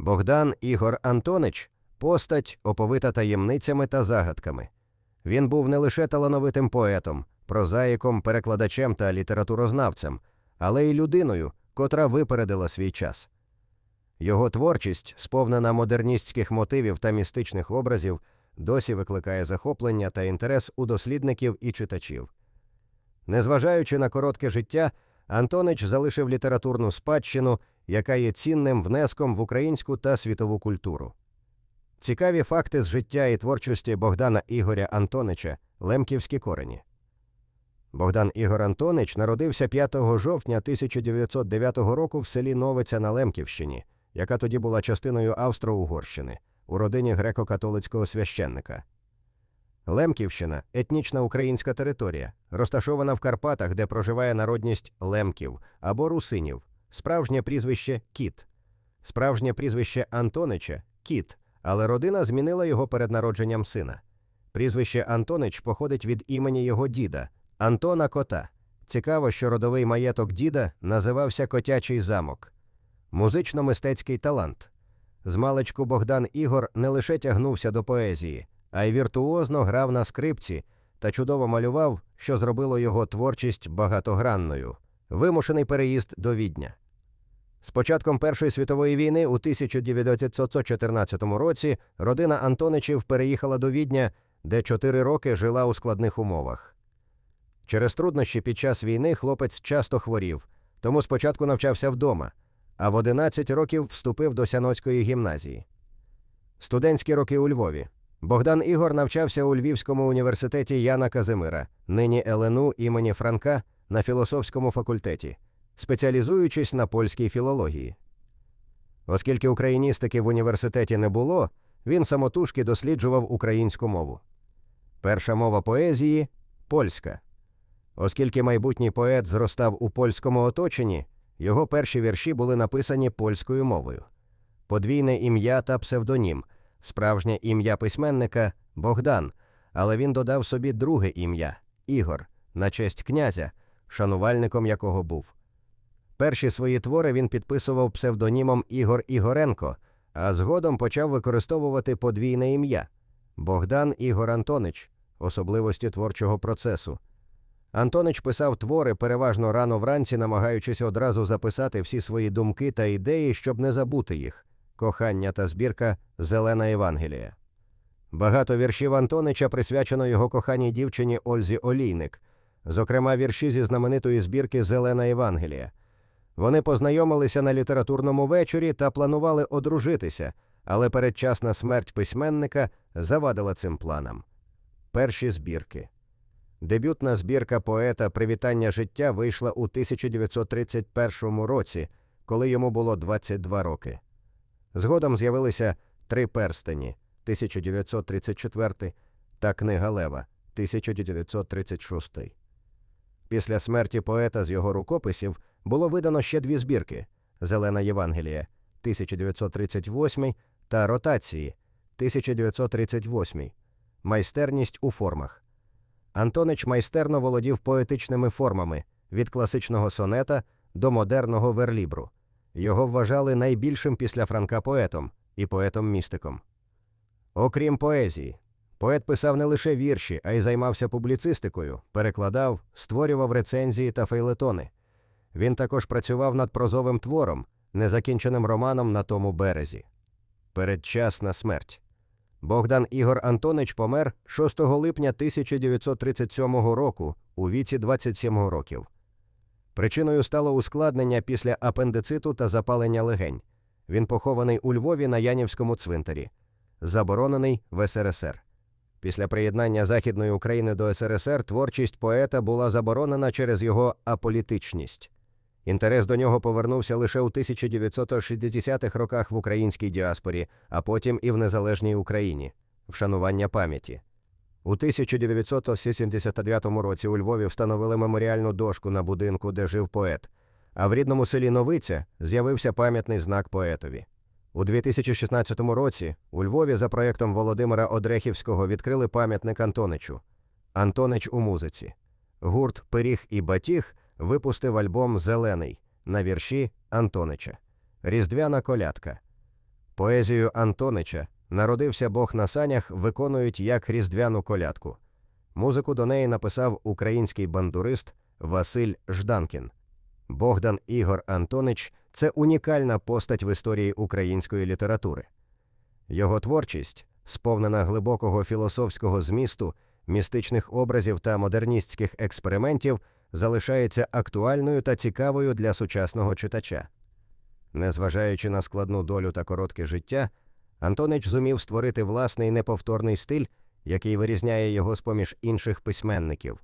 Богдан Ігор Антонич постать, оповита таємницями та загадками. Він був не лише талановитим поетом, прозаїком, перекладачем та літературознавцем, але й людиною, котра випередила свій час. Його творчість, сповнена модерністських мотивів та містичних образів, досі викликає захоплення та інтерес у дослідників і читачів. Незважаючи на коротке життя, Антонич залишив літературну спадщину, яка є цінним внеском в українську та світову культуру. Цікаві факти з життя і творчості Богдана Ігоря Антонича Лемківські корені. Богдан Ігор Антонич народився 5 жовтня 1909 року в селі Новиця на Лемківщині, яка тоді була частиною Австро-Угорщини, у родині греко-католицького священника. Лемківщина етнічна українська територія, розташована в Карпатах, де проживає народність лемків або русинів, справжнє прізвище Кіт, справжнє прізвище Антонича Кіт, але родина змінила його перед народженням сина. Прізвище Антонич походить від імені його діда Антона Кота. Цікаво, що родовий маєток діда називався Котячий замок. Музично-мистецький талант. Змалечку Богдан Ігор не лише тягнувся до поезії, а й віртуозно грав на скрипці та чудово малював, що зробило його творчість багатогранною. Вимушений переїзд до Відня. З початком Першої світової війни у 1914 році родина Антоничів переїхала до Відня, де чотири роки жила у складних умовах. Через труднощі під час війни хлопець часто хворів, тому спочатку навчався вдома, а в 11 років вступив до Сяноцької гімназії. Студентські роки у Львові. Богдан Ігор навчався у Львівському університеті Яна Казимира, нині ЛНУ імені Франка на філософському факультеті, спеціалізуючись на польській філології. Оскільки україністики в університеті не було, він самотужки досліджував українську мову. Перша мова поезії польська. Оскільки майбутній поет зростав у польському оточенні, його перші вірші були написані польською мовою. Подвійне ім'я та псевдонім, справжнє ім'я письменника Богдан, але він додав собі друге ім'я Ігор, на честь князя, шанувальником якого був. Перші свої твори він підписував псевдонімом Ігор Ігоренко, а згодом почав використовувати подвійне ім'я Богдан Ігор Антонич, особливості творчого процесу. Антонич писав твори переважно рано вранці, намагаючись одразу записати всі свої думки та ідеї, щоб не забути їх кохання та збірка Зелена Євангелія. Багато віршів Антонича присвячено його коханій дівчині Ользі Олійник, зокрема вірші зі знаменитої збірки Зелена Євангелія. Вони познайомилися на літературному вечорі та планували одружитися, але передчасна смерть письменника завадила цим планам. Перші збірки. Дебютна збірка поета Привітання життя вийшла у 1931 році, коли йому було 22 роки. Згодом з'явилися Три перстені 1934 та Книга Лева 1936. Після смерті поета з його рукописів було видано ще дві збірки Зелена Євангелія 1938 та Ротації 1938. Майстерність у формах. Антонич майстерно володів поетичними формами від класичного сонета до модерного верлібру. Його вважали найбільшим після Франка поетом і поетом-містиком. Окрім поезії, поет писав не лише вірші, а й займався публіцистикою, перекладав, створював рецензії та фейлетони. Він також працював над прозовим твором, незакінченим романом на тому березі. Передчасна смерть. Богдан Ігор Антонич помер 6 липня 1937 року у віці 27 років. Причиною стало ускладнення після апендициту та запалення легень. Він похований у Львові на Янівському цвинтарі, заборонений в СРСР. Після приєднання Західної України до СРСР творчість поета була заборонена через його аполітичність. Інтерес до нього повернувся лише у 1960-х роках в українській діаспорі, а потім і в незалежній Україні вшанування пам'яті. У 1979 році у Львові встановили меморіальну дошку на будинку, де жив поет, а в рідному селі Новиця з'явився пам'ятний знак поетові. У 2016 році у Львові за проєктом Володимира Одрехівського відкрили пам'ятник Антоничу Антонич у музиці. Гурт Пиріг і Батіг випустив альбом Зелений на вірші Антонича. Різдвяна колядка. Поезію Антонича Народився Бог на санях виконують як різдвяну колядку. Музику до неї написав український бандурист Василь Жданкін. Богдан Ігор Антонич це унікальна постать в історії української літератури. Його творчість, сповнена глибокого філософського змісту, містичних образів та модерністських експериментів, залишається актуальною та цікавою для сучасного читача. Незважаючи на складну долю та коротке життя, Антонич зумів створити власний неповторний стиль, який вирізняє його з поміж інших письменників.